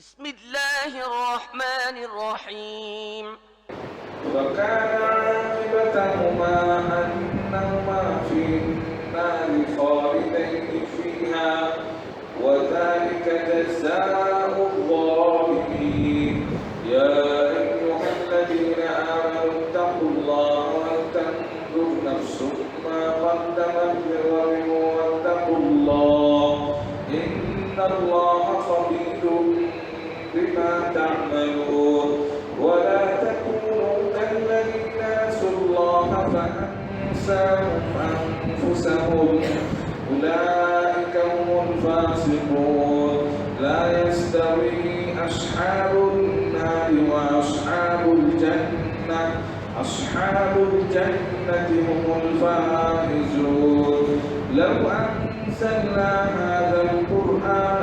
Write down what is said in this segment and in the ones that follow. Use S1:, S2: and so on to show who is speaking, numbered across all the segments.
S1: بسم الله الرحمن الرحيم.
S2: وكان عاقبتهما أنهما في النار خالدين فيها وذلك جزاء الظالمين. يا أيها الذين آمنوا اتقوا الله ولتنظر نفس ما قدمت لغد واتقوا الله إن الله بما تعملون ولا تكونوا كالذين نسوا الله فأنساهم أنفسهم. أولئك هم الفاسقون. لا يستوي أصحاب النار وأصحاب الجنة. أصحاب الجنة هم الفائزون. لو أنزلنا هذا القرآن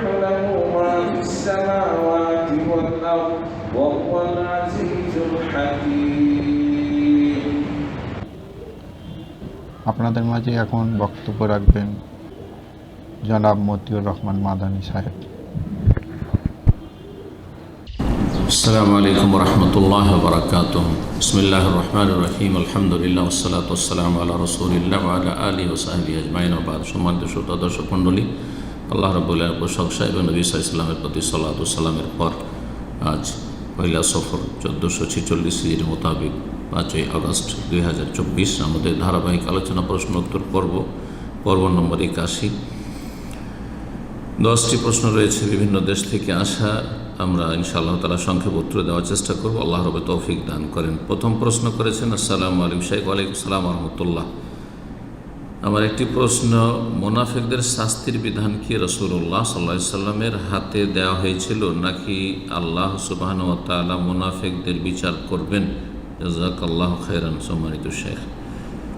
S2: يسبح له ما في السماوات والأرض وهو العزيز الحكيم
S3: আপনাদের মাঝে এখন বক্তব্য রাখবেন জনাব মতিউর রহমান মাদানী সাহেব
S4: السلام عليكم ورحمة الله وبركاته بسم الله الرحمن الرحيم الحمد لله والصلاة والسلام على رسول الله وعلى آله وصحبه أجمعين وبعد সম্মানিত শ্রোতা দর্শক মণ্ডলী আল্লাহ রবুল্লাহ প্রশংসা এবং নবী ইসলামের প্রতি সাল্লাহ সাল্লামের পর আজ পয়লা সফর চোদ্দোশো ছেচল্লিশ সিজির মোতাবেক পাঁচই আগস্ট দুই হাজার চব্বিশ আমাদের ধারাবাহিক আলোচনা প্রশ্নোত্তর পর্ব পর্ব নম্বর একাশি। দশটি প্রশ্ন রয়েছে, বিভিন্ন দেশ থেকে আসা। আমরা ইনশাআল্লাহ তালা সংক্ষেপ উত্তর দেওয়ার চেষ্টা করব। আল্লাহ রবে তৌফিক দান করেন। প্রথম প্রশ্ন করেছেন, আসসালামু আলাইকুম। শাইক ওয়ালাইকুম সালাম রহমতুল্লাহ। আমার একটি প্রশ্ন, মোনাফেকদের শাস্তির বিধান কি রসুল্লাহ সাল্লা সাল্লামের হাতে দেওয়া হয়েছিল নাকি আল্লাহ সুবাহন তালা মোনাফেকদের বিচার করবেন? জাক আল্লাহ খায়রান, সম্মানিত শেখ।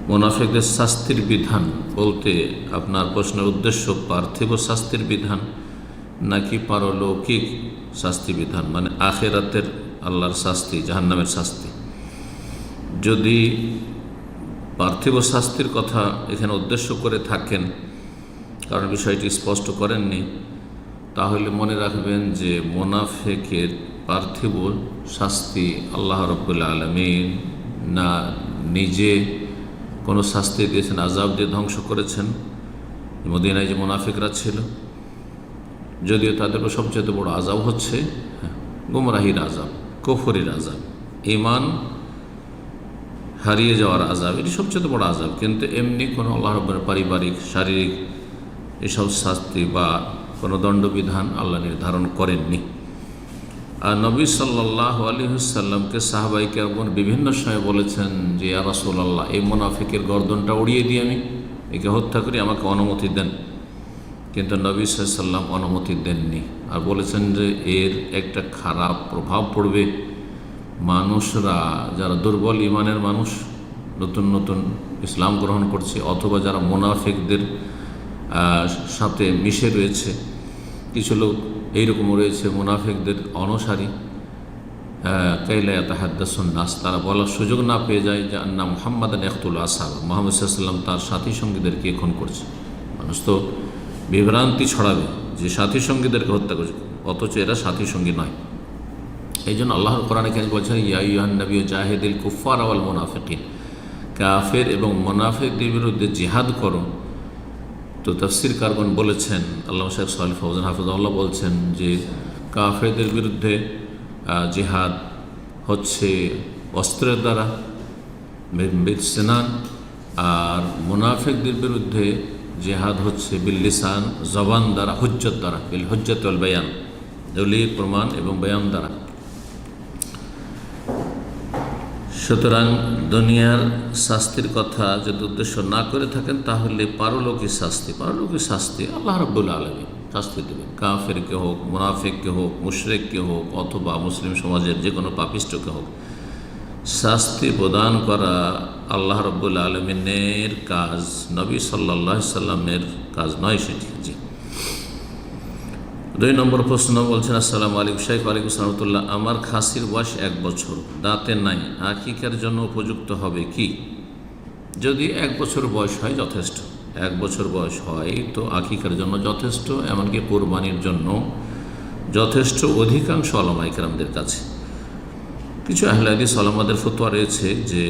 S4: মোনাফেকদের শাস্তির বিধান বলতে আপনার প্রশ্নের উদ্দেশ্য পার্থিব শাস্তির বিধান নাকি পারলৌকিক শাস্তি বিধান? মানে আখেরাতের আল্লাহর শাস্তি, জাহান্নামের শাস্তি। যদি পার্থিব শাস্তির কথা এখানে উদ্দেশ্য করে থাকেন কারণ বিষয়টি স্পষ্ট করেননি তাহলে মনে রাখবেন যে মোনাফেকের পার্থিব শাস্তি আল্লাহ রব্বুল্লা আলমিন না নিজে কোনো শাস্তি দিয়েছেন আজাব দিয়ে ধ্বংস করেছেন মদিনায় যে মোনাফিকরা ছিল যদিও তাদের সবচেয়ে বড় আজাব হচ্ছে হ্যাঁ, গুমরাহির আজাব কফরির আজাব ইমান হারিয়ে যাওয়ার আজাব এটি সবচেয়ে বড় আজাব কিন্তু এমনি কোনো আল্লাহ রব্বের পারিবারিক, শারীরিক এসব শাস্তি বা কোনো দণ্ডবিধান আল্লাহ নির্ধারণ করেননি। আর নবী সাল্লাহ আলিহাসাল্লামকে সাহাবাইকে একবার বিভিন্ন সময় বলেছেন যে, ইয়া রাসূলুল্লাহ, এই মোনাফিকের গর্দনটা উড়িয়ে দিই আমি, একে হত্যা করি, আমাকে অনুমতি দেন। কিন্তু নবী সাল্লাম অনুমতি দেননি। আর বলেছেন যে, এর একটা খারাপ প্রভাব পড়বে। মানুষরা, যারা দুর্বল ইমানের মানুষ, নতুন নতুন ইসলাম গ্রহণ করছে, অথবা যারা মোনাফিকদের সাথে মিশে রয়েছে, কিছু লোক এইরকম রয়েছে, মুনাফিকদের অনসারী। কাইলা তাহাদ্দাসুন নাস, তারা বলার সুযোগ না পেয়ে যায় যে আন্না মোহাম্মদ নেখতুল আসাব। মোহাম্মদ সাল্লাম তার সাথী সঙ্গীদেরকে এখন করছে। মানুষ তো বিভ্রান্তি ছড়াবে যে সাথী সঙ্গীদেরকে হত্যা করছে, অথচ এরা সাথী সঙ্গী নয়। এই জন্য আল্লাহর কোরআনে কেন বলছেন ইয়াইহান নবী জাহেদিল কুফার আওয়াল মোনাফিকিন কাফের এবং মোনাফিকদের বিরুদ্ধে জিহাদ করো। তো তফসির কারবন বলেছেন আল্লাহ শেখ সাল ফৌজান হাফিজাল্লাহ বলছেন যে, কাফেরদের বিরুদ্ধে জিহাদ হচ্ছে অস্ত্রের দ্বারা বিলসেনান আর মুনাফিকদের বিরুদ্ধে জেহাদ হচ্ছে বিল্লিসান, জবান দ্বারা, হুজ্জত দ্বারা, বিল হুজ্জত বয়ান। দলিল, প্রমাণ এবং বয়ান দ্বারা। সুতরাং দুনিয়ার শাস্তির কথা যদি উদ্দেশ্য না করে থাকেন, তাহলে পারলৌকিক শাস্তি পারলৌকিক শাস্তি আল্লাহ রব্বুল আলমী শাস্তি দেবেন। কাফেরকে হোক মুনাফিককে হোক মুশরেককে হোক, অথবা মুসলিম সমাজের যে কোনো পাপিষ্টকে হোক, শাস্তি প্রদান করা আল্লাহ রব্বুল আলমিনের কাজ, নবী সাল্লাহ সাল্লামের কাজ নয় সেটি। জি। দুই নম্বর প্রশ্ন বলছেন, আসসালামু আলাইকুম শেখ আলিক সালামতুল্লাহ আমার খাসির বয়স এক বছর, দাঁতে নাই। আকিকার জন্য উপযুক্ত হবে কি? যদি এক বছর বয়স হয়, যথেষ্ট। এক বছর বয়স হয় তো আকিকার জন্য যথেষ্ট, এমনকি কোরবানির জন্য যথেষ্ট অধিকাংশ আলমাইকরামদের কাছে। কিছু আহলাদি সালামাদের ফতোয়া রয়েছে যে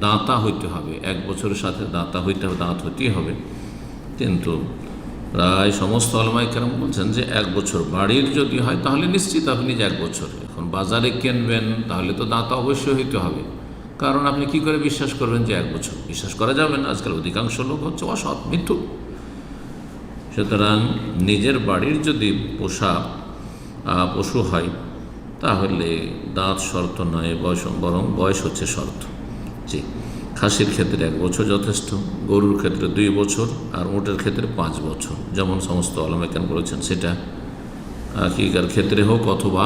S4: দাঁতা হইতে হবে। এক বছরের সাথে দাঁতা হইতে হবে, দাঁত হইতেই হবে। কিন্তু প্রায় সমস্ত আলমাই কেরম বলছেন যে এক বছর বাড়ির যদি হয়, তাহলে নিশ্চিত আপনি যে এক বছর। এখন বাজারে কিনবেন, তাহলে তো দাঁত অবশ্যই হইতে হবে। কারণ আপনি কি করে বিশ্বাস করবেন যে এক বছর? বিশ্বাস করা যাবে না, আজকাল অধিকাংশ লোক হচ্ছে অসৎ মৃত্যু সুতরাং নিজের বাড়ির যদি পোষা পশু হয়, তাহলে দাঁত শর্ত নয়, বয়স, বরং বয়স হচ্ছে শর্ত। জি। খাসির ক্ষেত্রে এক বছর যথেষ্ট, গরুর ক্ষেত্রে দুই বছর আর ওটের ক্ষেত্রে পাঁচ বছর। যেমন সমস্ত আলমেকান বলেছেন সেটা। আকিকার ক্ষেত্রে হোক অথবা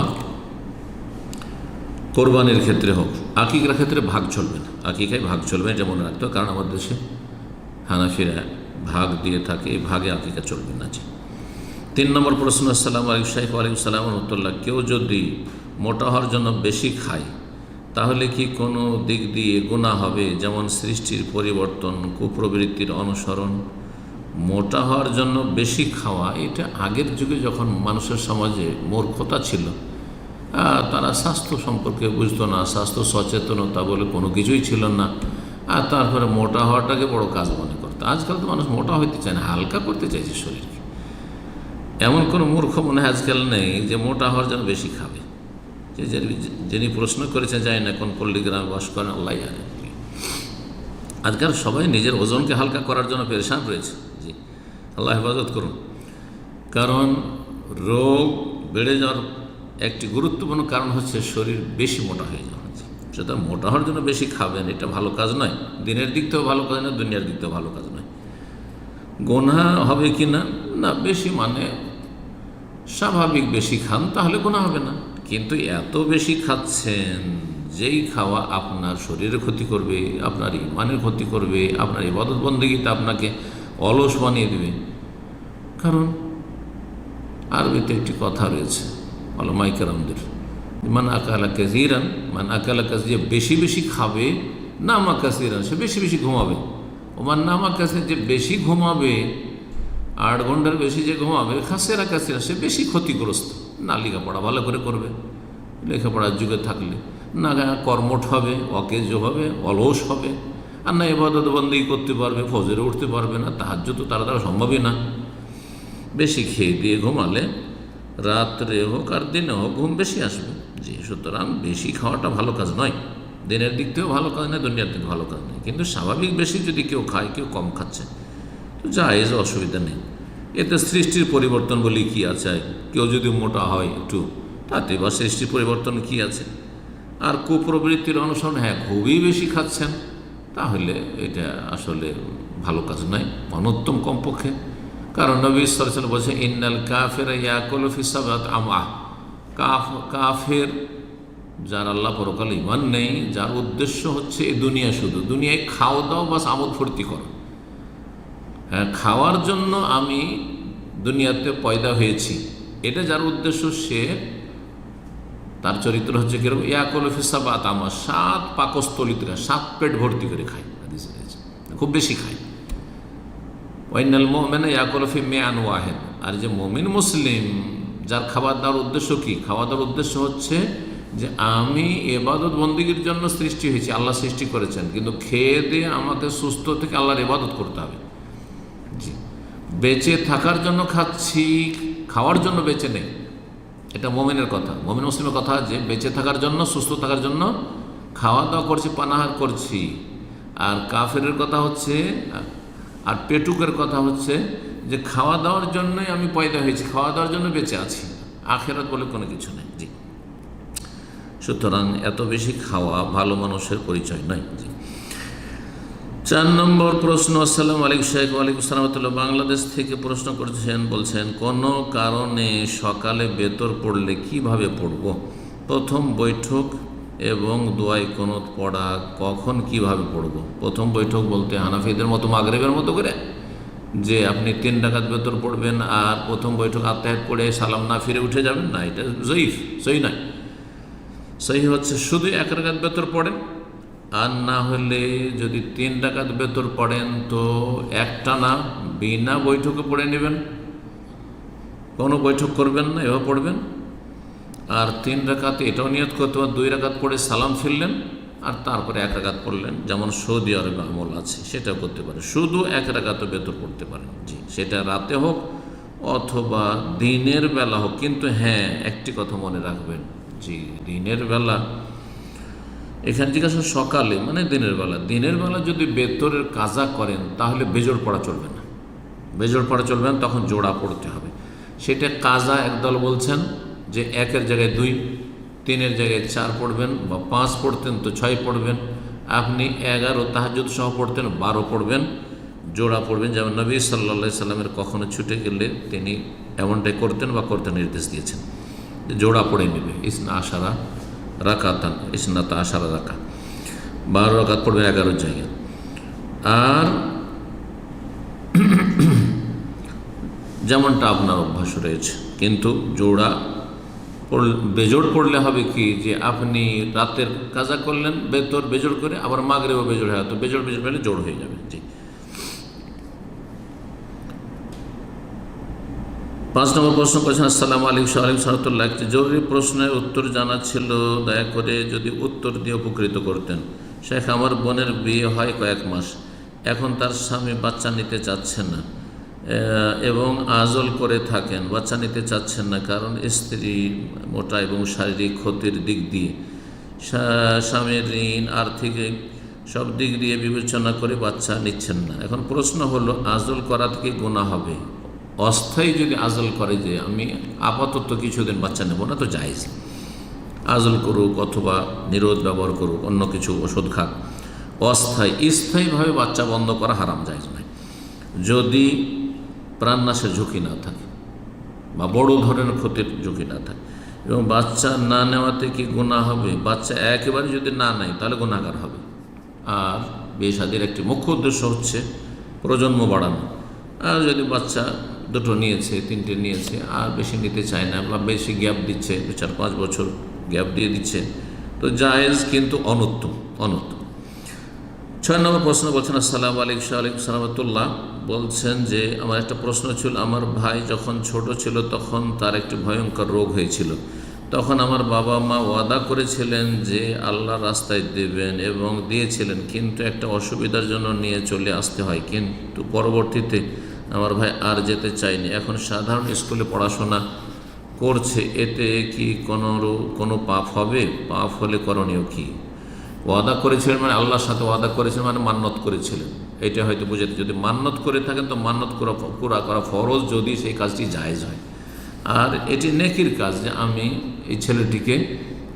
S4: কোরবানির ক্ষেত্রে হোক আকিকার ক্ষেত্রে ভাগ চলবে না। আকিকায় ভাগ চলবে যেমন রাখতে কারণ আমাদের দেশে হানাফিরা ভাগ দিয়ে থাকে, এই ভাগে আকিকা চলবে না যে তিন নম্বর প্রশ্ন, আসসালাম আলিক শাহিফ আলিক সালাম রহমতুল্লাহ কেউ যদি মোটা হওয়ার জন্য বেশি খায় তাহলে কি কোনো দিক দিয়ে গুণা হবে? যেমন সৃষ্টির পরিবর্তন, কুপ্রবৃত্তির অনুসরণ, মোটা হওয়ার জন্য বেশি খাওয়া, এটা আগের যুগে যখন মানুষের সমাজে মূর্খতা ছিল তারা স্বাস্থ্য সম্পর্কে বুঝতো না, স্বাস্থ্য সচেতনতা বলে কোনো কিছুই ছিল না আর তারপরে মোটা হওয়াটাকে বড় কাজ মনে করতো। আজকাল তো মানুষ মোটা হইতে চায় না, হালকা করতে চাইছে শরীরকে। এমন কোনো মূর্খ মনে আজকাল নেই যে মোটা হওয়ার জন্য বেশি খাবে। যে যিনি প্রশ্ন করেছেন যায় না কোন পল্লীগ্রামে বাস করেন আল্লাহ জানে। আজকাল সবাই নিজের ওজনকে হালকা করার জন্য পেরেশান রয়েছে। জি, আল্লাহ হেফাজত করুন। কারণ রোগ বেড়ে যাওয়ার একটি গুরুত্বপূর্ণ কারণ হচ্ছে শরীর বেশি মোটা হয়ে যাওয়া। সুতরাং মোটা হওয়ার জন্য বেশি খাবেন, এটা ভালো কাজ নয়। দিনের দিক থেকেও ভালো কাজ নয়, দুনিয়ার দিক থেকেও ভালো কাজ নয়। গোনা হবে কি না? না, বেশি মানে স্বাভাবিক বেশি খান, তাহলে গোনা হবে না। কিন্তু এত বেশি খাচ্ছেন, যেই খাওয়া আপনার শরীরের ক্ষতি করবে, আপনার ইমানের ক্ষতি করবে, আপনার ইবাদত বন্দীতে আপনাকে অলস বানিয়ে দেবে। কারণ আরবিতে একটি কথা রয়েছে অলমাইকারামদের মান আকালা কাজিরান মান আকালা যে বেশি বেশি খাবে, নামা কাসিরান, সে বেশি বেশি ঘুমাবে। ওমান নামা কাছে যে বেশি ঘুমাবে, আট ঘণ্টার বেশি যে ঘুমাবে, খাসেরা কাসিরা সে বেশি ক্ষতিগ্রস্ত। না লেখাপড়া ভালো করে করবে। লেখাপড়ার যুগে থাকলে। না কর্মঠ হবে, অকেজ হবে, অলস হবে। আর না এবাদত বন্দি করতে পারবে, ফজরে উঠতে পারবে না তাহার্য তো তারা দ্বারা সম্ভবই না। বেশি খেয়ে দিয়ে ঘুমালে রাত্রে হোক আর দিনে হোক ঘুম বেশি আসবে। জি সুতরাং বেশি খাওয়াটা ভালো কাজ নয়। দিনের দিক থেকেও ভালো কাজ নয়, দুনিয়ার দিক ভালো কাজ নয়। কিন্তু স্বাভাবিক বেশি যদি কেউ খায়, কেউ কম খাচ্ছে, তো জায়েজ অসুবিধা নেই। এতে সৃষ্টির পরিবর্তন বলি কি আছে? কেউ যদি মোটা হয় একটু, তাতে বা সৃষ্টির পরিবর্তন কি আছে? আর কুপ্রবৃত্তির অনুসরণ হ্যাঁ খুবই বেশি খাচ্ছেন, তাহলে এটা আসলে ভালো কাজ নয় অনুত্তম কমপক্ষে। কারণ নবী সরসল বলছে ইন্নাল কাফের আমা কাফ, কাফের, যার আল্লাহ পরকাল ইমান নেই, যার উদ্দেশ্য হচ্ছে এই দুনিয়া শুধু। দুনিয়ায় খাওয়া দাও বাস আমোদ ফুর্তি করো। খাওয়ার জন্য আমি দুনিয়াতে পয়দা হয়েছি। এটা যার উদ্দেশ্য সে তার চরিত্র হচ্ছে কীরকম? ইয়াকুল ফিসাবাত আমার সাত পাকস্থলিত, সাত পেট ভর্তি করে খায়। খুব বেশি খায়। ওয়াইনাল মোমেন ইয়াকুলফি মেয়ান ওয়াহেদ। আর যে মমিন মুসলিম, যার খাবার দেওয়ার উদ্দেশ্য কি? খাওয়া দাওয়ার উদ্দেশ্য হচ্ছে যে আমি এবাদত বন্দীগীর জন্য সৃষ্টি হয়েছি, আল্লাহ সৃষ্টি করেছেন। কিন্তু খেয়ে দিয়ে আমাকে সুস্থ থেকে আল্লাহর ইবাদত করতে হবে। জি। বেঁচে থাকার জন্য খাচ্ছি, খাওয়ার জন্য বেঁচে নেই। এটা মোমেনের কথা। মোমিন মুসলিমের কথা যে বেঁচে থাকার জন্য, সুস্থ থাকার জন্য খাওয়া দাওয়া করছি, পানাহার করছি। আর কাফেরের কথা হচ্ছে, আর পেটুকের কথা হচ্ছে যে খাওয়া দাওয়ার জন্যই আমি পয়দা হয়েছি, খাওয়া দাওয়ার জন্য বেঁচে আছি। আখেরাত বলে কোনো কিছু নেই। জি। সুতরাং এত বেশি খাওয়া ভালো মানুষের পরিচয় নয়। জি। চার নম্বর প্রশ্ন, আসসালাম আলিক শেখ ওয়ালাইকুম সালামতুল্লাহ বাংলাদেশ থেকে প্রশ্ন করছেন, বলছেন, কোনো কারণে সকালে বেতর পড়লে কীভাবে পড়ব? প্রথম বৈঠক এবং দোয়াই কোনত পড়া, কখন কীভাবে পড়ব? প্রথম বৈঠক বলতে হানাফিদের মতো, মাগরেবের মতো করে, যে আপনি তিন ডাকাত বেতর পড়বেন আর প্রথম বৈঠক আত্মাহাত পড়ে সালাম না ফিরে উঠে যাবেন। না, এটা জয়ীফ সই নয়। সহি হচ্ছে শুধু এক রাকাত বেতর পড়েন আর না হলে যদি তিন ডাকাত বেতর পড়েন তো একটা না বিনা বৈঠকে পড়ে নেবেন। কোনো বৈঠক করবেন না, এভাবে পড়বেন। আর তিন রাকাতে এটাও নিয়ত করতে পারেন দুই রাকাত পড়ে সালাম ফিরলেন আর তারপরে এক রাকাত পড়লেন। যেমন সৌদি আরবে আমল আছে, সেটাও করতে পারে শুধু এক রাকাত বেতর পড়তে পারেন। জি, সেটা রাতে হোক অথবা দিনের বেলা হোক। কিন্তু হ্যাঁ একটি কথা মনে রাখবেন। জি, দিনের বেলা এখানে জিজ্ঞাসা সকালে মানে দিনের বেলা। দিনের বেলা যদি বেতরের কাজা করেন, তাহলে বেজোড় পড়া চলবে না। বেজোড় পড়া চলবে না, তখন জোড়া পড়তে হবে। সেটা কাজা একদল বলছেন যে একের জায়গায় দুই, তিনের জায়গায় চার পড়বেন বা পাঁচ পড়তেন তো ছয় পড়বেন। আপনি এগারো তাহাজুদ সহ পড়তেন, বারো পড়বেন, জোড়া পড়বেন। যেমন নবী সাল্লা সাল্লামের কখনো ছুটে গেলে তিনি এমনটাই করতেন বা করতে নির্দেশ দিয়েছেন জোড়া পড়ে নেবে। ইসনা আশারা রাকাতান, ইসনাতা আশারা রাকা। বারো রাকাত পড়বে এগারোর জায়গায়। আর যেমনটা আপনার অভ্যাস রয়েছে, কিন্তু জোড়া বেজোড় পড়লে হবে কি যে আপনি রাতের কাজা করলেন, বেতর বেজোড় করে, আবার মাগরেও বেজোড় হয়, তো বেজোড় বেজোড় পেলে জোড় হয়ে যাবে, জি। পাঁচ নম্বর প্রশ্ন করেছেন, আসসালাম আলিক সালিম সাহতুল্লাহ একটি জরুরি প্রশ্নের উত্তর জানা ছিল, দয়া করে যদি উত্তর দিয়ে উপকৃত করতেন। শেখ আমার বোনের বিয়ে হয় কয়েক মাস, এখন তার স্বামী বাচ্চা নিতে চাচ্ছেন না। এবং আজল করে থাকেন, বাচ্চা নিতে চাচ্ছেন না, কারণ স্ত্রী মোটা এবং শারীরিক ক্ষতির দিক দিয়ে। স্বামীর ঋণ, আর্থিক সব দিক দিয়ে বিবেচনা করে বাচ্চা নিচ্ছেন না। এখন প্রশ্ন হলো, আজল করা থেকে গোনা হবে। অস্থায়ী যদি আজল করে যে আমি আপাতত কিছুদিন বাচ্চা নেব না, তো জায়েজ। আজল করুক অথবা নিরোধ ব্যবহার করুক, অন্য কিছু ওষুধ খাক। অস্থায়ী, স্থায়ীভাবে বাচ্চা বন্ধ করা হারাম, জায়েজ নয়। যদি প্রাণনাশের ঝুঁকি না থাকে বা বড় ধরনের ক্ষতির ঝুঁকি না থাকে, এবং বাচ্চা না নেওয়াতে কি গুণা হবে? বাচ্চা একেবারে যদি না নেয়, তাহলে গুণাগার হবে। আর বিয়ে শাদির একটি মুখ্য উদ্দেশ্য হচ্ছে প্রজন্ম বাড়ানো। আর যদি বাচ্চা দুটো নিয়েছে, তিনটে নিয়েছে, আর বেশি নিতে চায় না বা বেশি গ্যাপ দিচ্ছে, দু চার পাঁচ বছর গ্যাপ দিয়ে দিচ্ছে। তো জায়েজ কিন্তু অনুত্তম অনুত্তম। ছয় নম্বর প্রশ্ন বলছেন, আসসালাম আলাইকুম আলিক সালামতুল্লাহ। বলছেন যে, আমার একটা প্রশ্ন ছিল, আমার ভাই যখন ছোট ছিল তখন তার একটি ভয়ঙ্কর রোগ হয়েছিল। তখন আমার বাবা মা ওয়াদা করেছিলেন যে, আল্লাহ রাস্তায় দেবেন এবং দিয়েছিলেন, কিন্তু একটা অসুবিধার জন্য নিয়ে চলে আসতে হয়। কিন্তু পরবর্তীতে আমার ভাই আর যেতে চায়নি। এখন সাধারণ স্কুলে পড়াশোনা করছে, এতে কি কোনো কোনো পাপ হবে? পাপ হলে করণীয় কী? ওয়াদা করেছিলেন মানে আল্লাহর সাথে ওয়াদা করেছিলেন মানে মান্নত করেছিলেন। এটা হয়তো বুঝাতে যদি মান্নত করে থাকেন তো মান্নত করা, পুরা করা ফরজ যদি সেই কাজটি জায়েজ হয়। আর এটি নেকির কাজ যে আমি এই ছেলেটিকে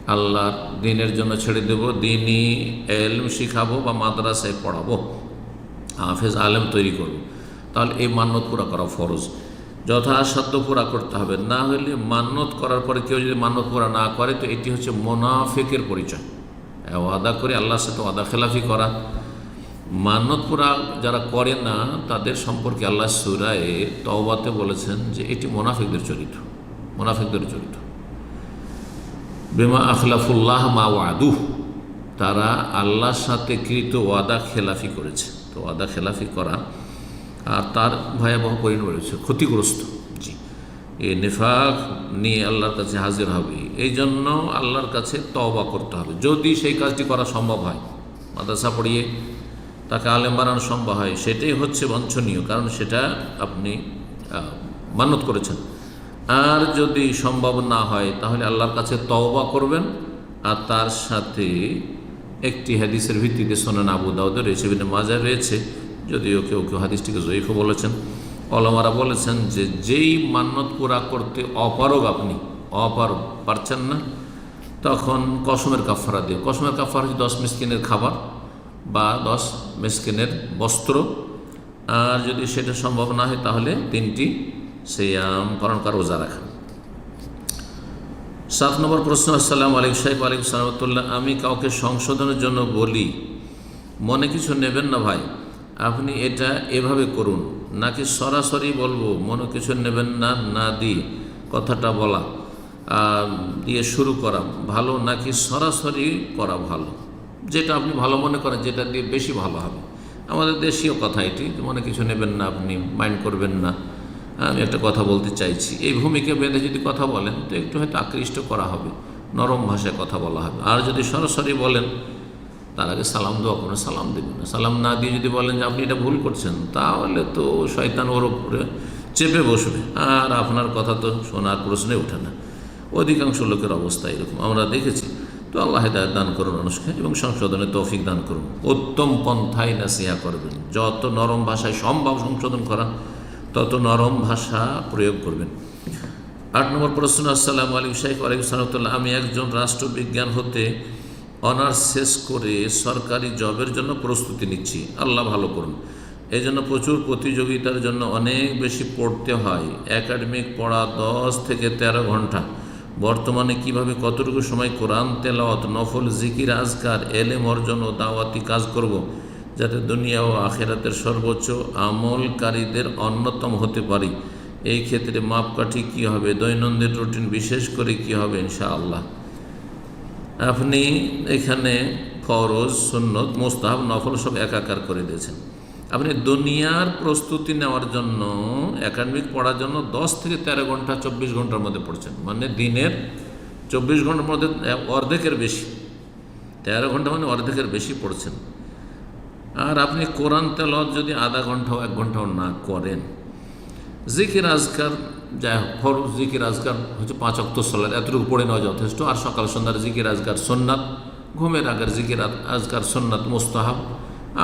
S4: আল্লাহর দিনের জন্য ছেড়ে দেব, দিনই এলম শিখাবো বা মাদ্রাসায় পড়াবো, হাফেজ আলেম তৈরি করব। তাহলে এই মান্যত পুরা করা ফরজ। যথাসাধ্য পুরা করতে হবে। না হলে মান্যত করার পরে কেউ যদি মান্যত পুরা না করে, তো এটি হচ্ছে মোনাফেকের পরিচয়। ওয়াদা করে আল্লাহর সাথে ওয়াদা খেলাফি করা। মান্যত পুরা যারা করে না, তাদের সম্পর্কে আল্লাহ সুরায় তওবাতে বলেছেন যে এটি মোনাফিকদের চরিত্র। মোনাফিকদের চরিত্র। বেমা আখলাফুল্লাহ মা ওয়াদুহ। তারা আল্লাহর সাথে কৃত ওয়াদা খেলাফি করেছে। তো ওয়াদা খেলাফি করা আর তার ভয়াবহ পরিণাম রয়েছে, ক্ষতিগ্রস্ত। জি। এই নেফাক নিয়ে আল্লাহর কাছে হাজির হবে। এই জন্য আল্লাহর কাছে তওবা করতে হবে। যদি সেই কাজটি করা সম্ভব হয়, মাদ্রাসা পড়িয়ে তাকে আলেম বানানো সম্ভব হয়, সেটাই হচ্ছে বাঞ্ছনীয়, কারণ সেটা আপনি মানত করেছেন। আর যদি সম্ভব না হয়, তাহলে আল্লাহর কাছে তওবা করবেন। আর তার সাথে একটি হাদিসের ভিত্তিতে সোনান আবু দাউদের রয়েছে বিভিন্ন মাজা রয়েছে। যদিও কেউ কেউ হাদিসটিকে জয়ীফও বলেছেন। অলমারা বলেছেন যে যেই মান্যত পুরা করতে অপারগ আপনি, অপারগ পারছেন না, তখন কসমের কাফারা দিয়ে কসমের কাফারা হচ্ছে দশ মিসকিনের খাবার বা দশ মিসকিনের বস্ত্র। আর যদি সেটা সম্ভব না হয় তাহলে তিনটি সিয়াম পালন করা রোজা রাখা। সাত নম্বর প্রশ্ন, আসসালাম আলিক সাহেব আলিক সালামতুল্লাহ আমি কাউকে সংশোধনের জন্য বলি, মনে কিছু নেবেন না ভাই? আপনি এটা এভাবে করুন। নাকি সরাসরি বলব, মনে কিছু নেবেন না না দিয়ে কথাটা বলা দিয়ে শুরু করা ভালো, নাকি সরাসরি করা ভালো? যেটা আপনি ভালো মনে করেন, যেটা দিয়ে বেশি ভালো হবে। আমাদের দেশীয় কথা এটি মনে কিছু নেবেন না, আপনি মাইন্ড করবেন না। আমি একটা কথা বলতে চাইছি। এই ভূমিকা বেঁধে যদি কথা বলেন, তো একটু হয়তো আকৃষ্ট করা হবে, নরম ভাষায় কথা বলা হবে। আর যদি সরাসরি বলেন তার আগে সালাম দেওয়া কোনো সালাম দেবেন না সালাম না দিয়ে যদি বলেন যে আপনি এটা ভুল করছেন, তাহলে তো শয়তান ওর ওপরে চেপে বসবে। আর আপনার কথা তো শোনার প্রশ্নে ওঠে না। অধিকাংশ লোকের অবস্থা এরকম। আমরা দেখেছি, তো আল্লাহ হেদায়ত দান করুন মানুষকে এবং সংশোধনে তৌফিক দান করুন। উত্তম পন্থায় নাসিহা করবেন। যত নরম ভাষায় সম্ভব সংশোধন করা, তত নরম ভাষা প্রয়োগ করবেন। আট নম্বর প্রশ্ন, আসসালামু আলাইকুম শাইখ আলাইকুম সালামতুল্লাহ আমি একজন রাষ্ট্রবিজ্ঞান হতে অনার্স শেষ করে সরকারি জবের জন্য প্রস্তুতি নিচ্ছি। আল্লাহ ভালো করুন। এই জন্য প্রচুর প্রতিযোগিতার জন্য অনেক বেশি পড়তে হয়। একাডেমিক পড়া দশ থেকে তেরো ঘণ্টা। বর্তমানে কীভাবে কতটুকু সময় কোরআন তেলাওয়াত, নফল, জিকির, আজকার, এলেম অর্জন ও দাওয়াতি কাজ করব যাতে দুনিয়া ও আখেরাতের সর্বোচ্চ আমলকারীদের অন্যতম হতে পারি? এই ক্ষেত্রে মাপকাঠি কী হবে? দৈনন্দিন রুটিন বিশেষ করে কী হবে? ইনশাআল্লাহ। আপনি এখানে ফরজ, সুন্নত, মোস্তাহাব, নফল সব একাকার করে দিয়েছেন। আপনি দুনিয়ার প্রস্তুতি নেওয়ার জন্য, একাডেমিক পড়ার জন্য দশ থেকে তেরো ঘণ্টা, চব্বিশ ঘণ্টার মধ্যে পড়ছেন। মানে দিনের চব্বিশ ঘণ্টার মধ্যে অর্ধেকের বেশি। তেরো ঘণ্টা মানে অর্ধেকের বেশি পড়ছেন। আর আপনি কোরআন তেলত যদি আধা ঘন্টাও, এক ঘন্টাও না করেন জিকির আজকার, যাই হোক ফরজ জিকির আজকার হচ্ছে পাঁচ অক্ত সলার এতটুকু পড়ে নেওয়া যথেষ্ট। আর সকাল সন্ধ্যার জিকির আজকার সোননাথ ঘুমের আগের জিকির আজকার সোননাথ মোস্তাহাব।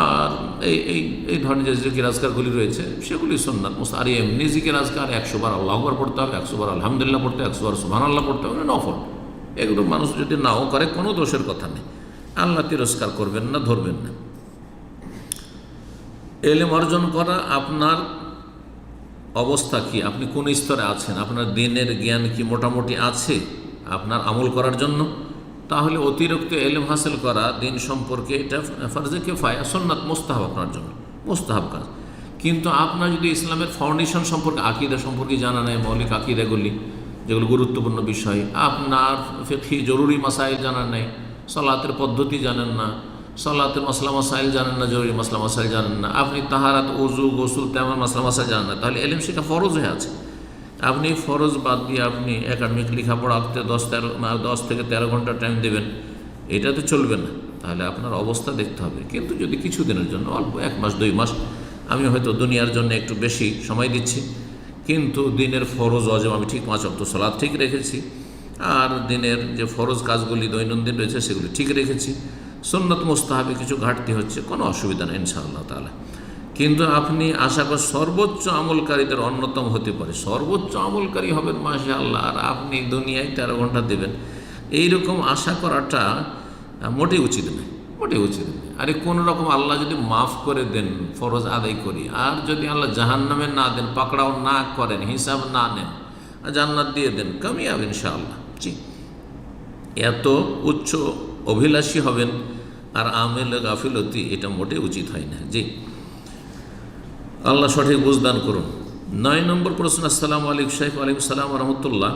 S4: আর এই এই এই ধরনের যে জিকির আজকারগুলি রয়েছে, সেগুলি সোননাথ মোস্ত আর এমনি জিকির আজকার একশো বার আল্লাহ আকবর পড়তে হবে, একশো বার আলহামদুলিল্লাহ পড়তে হবে, একশো বার সুহান আল্লাহ পড়তে হবে নফল। এগুলো মানুষ যদি নাও করে, কোনো দোষের কথা নেই। আল্লাহ তিরস্কার করবেন না, ধরবেন না। এলেম অর্জন করা আপনার অবস্থা কি? আপনি কোন স্তরে আছেন? আপনার দিনের জ্ঞান কি মোটামুটি আছে? আপনার আমল করার জন্য? তাহলে অতিরিক্ত এলেম হাসিল করা দিন সম্পর্কে এটা ফার্জে কেফায়া সন্ন্যাত মোস্তাহাব আপনার জন্য। মোস্তাহাব কাজ। কিন্তু আপনার যদি ইসলামের ফাউন্ডেশন সম্পর্কে, আকিদা সম্পর্কে জানা নেই, মৌলিক আকিদাগুলি, যেগুলো গুরুত্বপূর্ণ বিষয়, আপনার ফিকি জরুরি মাসাইল জানা নেই, সলাতের পদ্ধতি জানেন না সলাতের মশলা মাসাইল জানেন না, জরুরি মশলা মাসাইল জানেন না। আপনি তাহারাত উজু গোসুল, তেমন মশলা মাসাইল জানেন না। তাহলে এলিম শেখা ফরজ হয়ে আছে। আপনি ফরজ বাদ দিয়ে আপনি একাডেমিক লেখাপড়া করতে দশ তেরো দশ থেকে তেরো ঘণ্টা টাইম দেবেন, এটা তো চলবে না। তাহলে আপনার অবস্থা দেখতে হবে। কিন্তু যদি কিছুদিনের জন্য, অল্প এক মাস, দুই মাস, আমি হয়তো দুনিয়ার জন্য একটু বেশি সময় দিচ্ছি। কিন্তু দিনের ফরজ অজম আমি ঠিক পাঁচ অক্ট সলাদ ঠিক রেখেছি। আর দিনের যে ফরজ কাজগুলি দৈনন্দিন রয়েছে, সেগুলি ঠিক রেখেছি। সুন্নত মোস্তাহাবে কিছু ঘাটতি হচ্ছে, কোনো অসুবিধা নেই, ইনশাআল্লাহ তালা কিন্তু আপনি আশা করেন সর্বোচ্চ আমলকারীদের অন্যতম হতে পারে। সর্বোচ্চ আমলকারী হবেন মাসে আল্লাহ আর আপনি দুনিয়ায় তেরো ঘণ্টা দেবেন। এইরকম আশা করাটা মোটেই উচিত নয়, মোটেই উচিত নয়। আরে কোনো রকম আল্লাহ যদি মাফ করে দেন, ফরজ আদায় করি, আর যদি আল্লাহ জাহান নামে না দেন, পাকড়াও না করেন, হিসাব না নেন জান্নাত দিয়ে দেন, কামিয়াব ইনশাআল্লাহ। জি এত উচ্চ অভিলাষী হবেন আর আমেল গাফিলতি এটা মোটেই উচিত হয় না। জি। আল্লাহ সঠিক বুঝদান করুন। নয় নম্বর প্রশ্ন, আসসালামু আলিক শাইখ আলাইকুম সালাম রহমতুল্লাহ।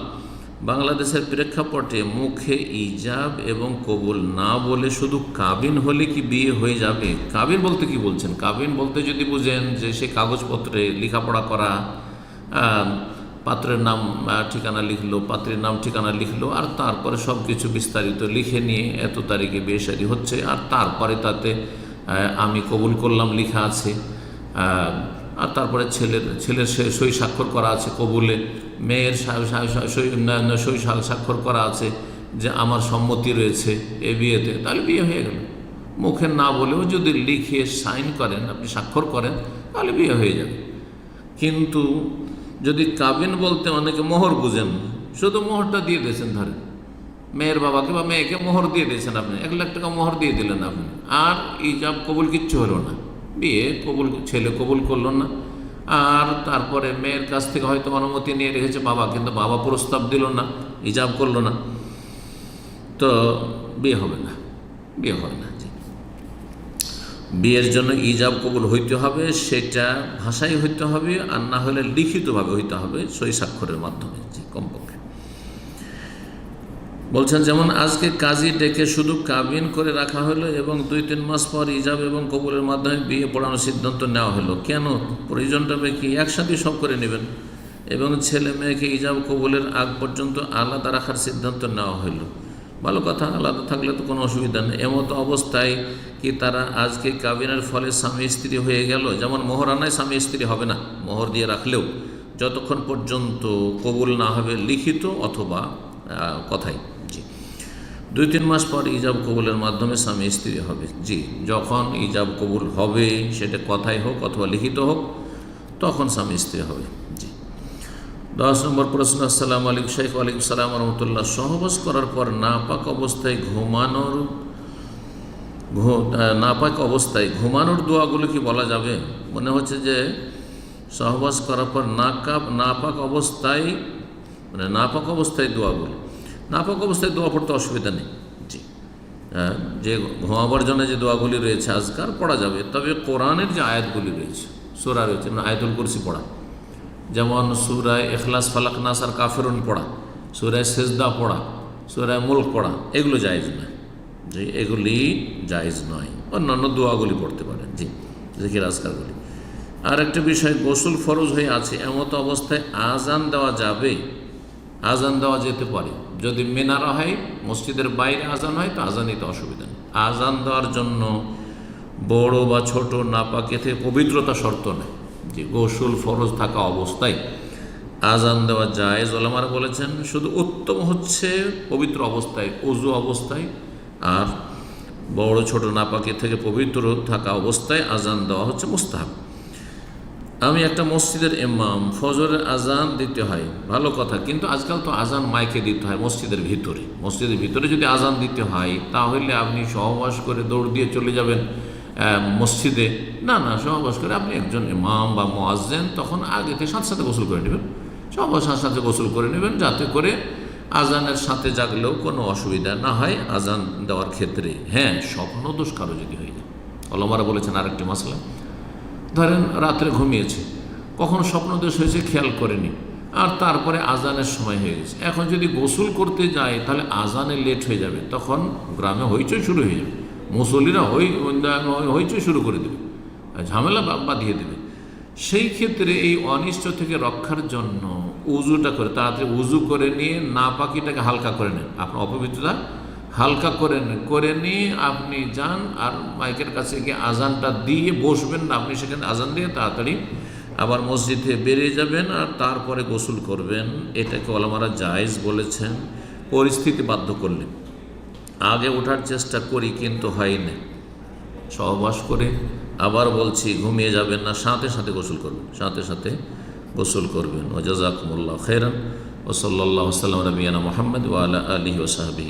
S4: বাংলাদেশের প্রেক্ষাপটে মুখে ইজাব এবং কবুল না বলে শুধু কাবিন হলে কি বিয়ে হয়ে যাবে? কাবিন বলতে কি বলছেন? কাবিন বলতে যদি বুঝেন যে সে কাগজপত্রে লেখাপড়া করা পাত্রের নাম ঠিকানা লিখলো, পাত্রের নাম, ঠিকানা লিখলো, আর তারপরে সব কিছু বিস্তারিত লিখে নিয়ে এত তারিখে বিয়ে শাদী হচ্ছে, আর তারপরে তাতে আমি কবুল করলাম, লিখা আছে। আর তারপরে ছেলের ছেলের সই স্বাক্ষর করা আছে কবুলে, মেয়ের সই স্বাক্ষর করা আছে যে আমার সম্মতি রয়েছে এ বিয়েতে, তাহলে বিয়ে হয়ে গেল। মুখে না বলেও যদি লিখে সাইন করেন, আপনি স্বাক্ষর করেন, তাহলে বিয়ে হয়ে যাবে। কিন্তু যদি কাবিন বলতে অনেকে মোহর বুঝেন, শুধু মোহরটা দিয়ে দিয়েছেন ধরেন। মেয়ের বাবাকে বা মেয়েকে মোহর দিয়ে দিয়েছেন আপনি, এক লাখ টাকা মোহর দিয়ে দিলেন আপনি। আর ইজাব কবুল কিচ্ছু হলো না। বিয়ে কবুল, ছেলে কবুল করল না। আর তারপরে মেয়ের কাছ থেকে হয়তো অনুমতি নিয়ে রেখেছে বাবা, কিন্তু বাবা প্রস্তাব দিল না, ইজাব করল না। তো বিয়ে হবে না, বিয়ে হবে না। বিয়ের জন্য ইজাব কবুল হইতে হবে, সেটা ভাষায় হইতে হবে আর না হলে লিখিতভাবে হইতে হবে সই স্বাক্ষরের মাধ্যমে, জি, কমপক্ষে। বলছেন যেমন, আজকে কাজী ডেকে শুধু কাবিন করে রাখা হলো এবং দুই তিন মাস পর ইজাব এবং কবুলের মাধ্যমে বিয়ে পড়ানোর সিদ্ধান্ত নেওয়া হলো। কেন? প্রয়োজনটা কি একসাথে সব করে নেবেন এবং ছেলে মেয়েকে ইজাব কবুলের আগ পর্যন্ত আলাদা রাখার সিদ্ধান্ত নেওয়া হলো। ভালো কথা আলাদা থাকলে তো কোনো অসুবিধা নেই। এমতো অবস্থায় কি তারা আজকে কাবিনের ফলে স্বামী স্ত্রী হয়ে গেল? যেমন মোহরানায় স্বামী স্ত্রী হবে না, মোহর দিয়ে রাখলেও। যতক্ষণ পর্যন্ত কবুল না হবে লিখিত অথবা কথাই জি। দুই তিন মাস পর ইজাব কবুলের মাধ্যমে স্বামী স্ত্রী হবে। জি, যখন ইজাব কবুল হবে, সেটা কথাই হোক অথবা লিখিত হোক, তখন স্বামী স্ত্রী হবে। দশ নম্বর প্রশ্ন, আসসালামু আলাইকুম শেখ ওয়ালাইকুম সালাম রহমতুল্লাহ সহবাস করার পর নাপাক অবস্থায় ঘুমানোর নাপাক অবস্থায় ঘুমানোর দোয়াগুলো কি বলা যাবে? মনে হচ্ছে যে সহবাস করার পর নাকাপ নাপাক অবস্থায় মানে নাপাক অবস্থায় দোয়াগুলো। নাপাক অবস্থায় দোয়া পড়তে অসুবিধা নেই। জি। যে ঘুমাবার জন্য যে দোয়াগুলি রয়েছে আজকার পড়া যাবে। তবে কোরআনের যে আয়াতগুলি রয়েছে, সোরা রয়েছে মানে আয়াতুল কুরসি পড়া। যেমন সুরায় এখলাস ফালাক নাস আর কাফেরুন পড়া, সুরায় সেজদা পড়া, সুরায় মুল্ক পড়া, এগুলো জায়েজ নয়। যে এগুলি জায়েজ নয়। অন্যান্য দোয়াগুলি পড়তে পারেন। জি, জিকির আজকারগুলি। আর একটা বিষয়, গোসল ফরজ হয়ে আছে, এমতো অবস্থায় আজান দেওয়া যাবে? আজান দেওয়া যেতে পারে। যদি মেনারা হয়, মসজিদের বাইরে আজান হয়, তো আজান দিতে অসুবিধা নেই। আজান দেওয়ার জন্য বড় বা ছোট, নাপাকে থেকে পবিত্রতা শর্ত নেই। যে গোসল ফরজ থাকা অবস্থায় আজান দেওয়া যায় ওলামারা বলেছেন, শুধু উত্তম হচ্ছে পবিত্র অবস্থায়, অজু অবস্থায়, আর বড় ছোট নাপাকে থেকে পবিত্র থাকা অবস্থায় আজান দেওয়া হচ্ছে মুস্তাহাব। আমি একটা মসজিদের ইমাম, ফজরের আজান দিতে হয়, ভালো কথা, কিন্তু আজকাল তো আজান মাইকে দিতে হয় মসজিদের ভিতরে। মসজিদের ভিতরে যদি আজান দিতে হয়, তাহলে আপনি সহবাস করে দৌড় দিয়ে চলে যাবেন। মসজিদে না না সহবাস করে আপনি একজন ইমাম বা মোয়াজ্জেন, তখন আগে থেকে সাথে সাথে গোসল করে নেবেন। সহবাস সাথে সাথে গোসল করে নেবেন যাতে করে আজানের সাথে জাগলেও কোনো অসুবিধা না হয় আজান দেওয়ার ক্ষেত্রে। হ্যাঁ স্বপ্ন দোষ কারও যদি হয়ে যায়। অলমারা বলেছেন আরেকটি মশলা ধরেন রাত্রে ঘুমিয়েছে, কখন স্বপ্নদোষ হয়েছে, খেয়াল করেনি, আর তারপরে আজানের সময় হয়ে গেছে। এখন যদি গোসল করতে যায়, তাহলে আজানে লেট হয়ে যাবে, তখন গ্রামে হইচই শুরু হয়ে যাবে। মুসল্লিরা হই হইচই শুরু করে দেবে। ঝামেলা বাঁধিয়ে দেবে। সেই ক্ষেত্রে এই অনিষ্ট থেকে রক্ষার জন্য উজুটা করে, তাড়াতাড়ি উজু করে নিয়ে না পাখিটাকে হালকা করে নেন। আপনার অপবিত্রতা হালকা করে করে নিয়ে আপনি যান আর মাইকের কাছে গিয়ে আজানটা দিয়ে বসবেন না। আপনি সেখানে আজান দিয়ে তাড়াতাড়ি আবার মসজিদে বেরিয়ে যাবেন আর তারপরে গোসল করবেন। এটাকে ওলামারা জায়েজ বলেছেন। পরিস্থিতি বাধ্য করলে আগে ওঠার চেষ্টা করি, কিন্তু হয় না সহবাস করে, আবার বলছি, ঘুমিয়ে যাবেন না। সাথে সাথে গোসল করবেন, সাথে সাথে গোসল করবেন। ও জাজাকুমুল্লাহ খেরান ও সাল্লাহ সাল্লাম রবিয়ানা মোহাম্মদ ওয়ালা আলী ও ওসাহাবি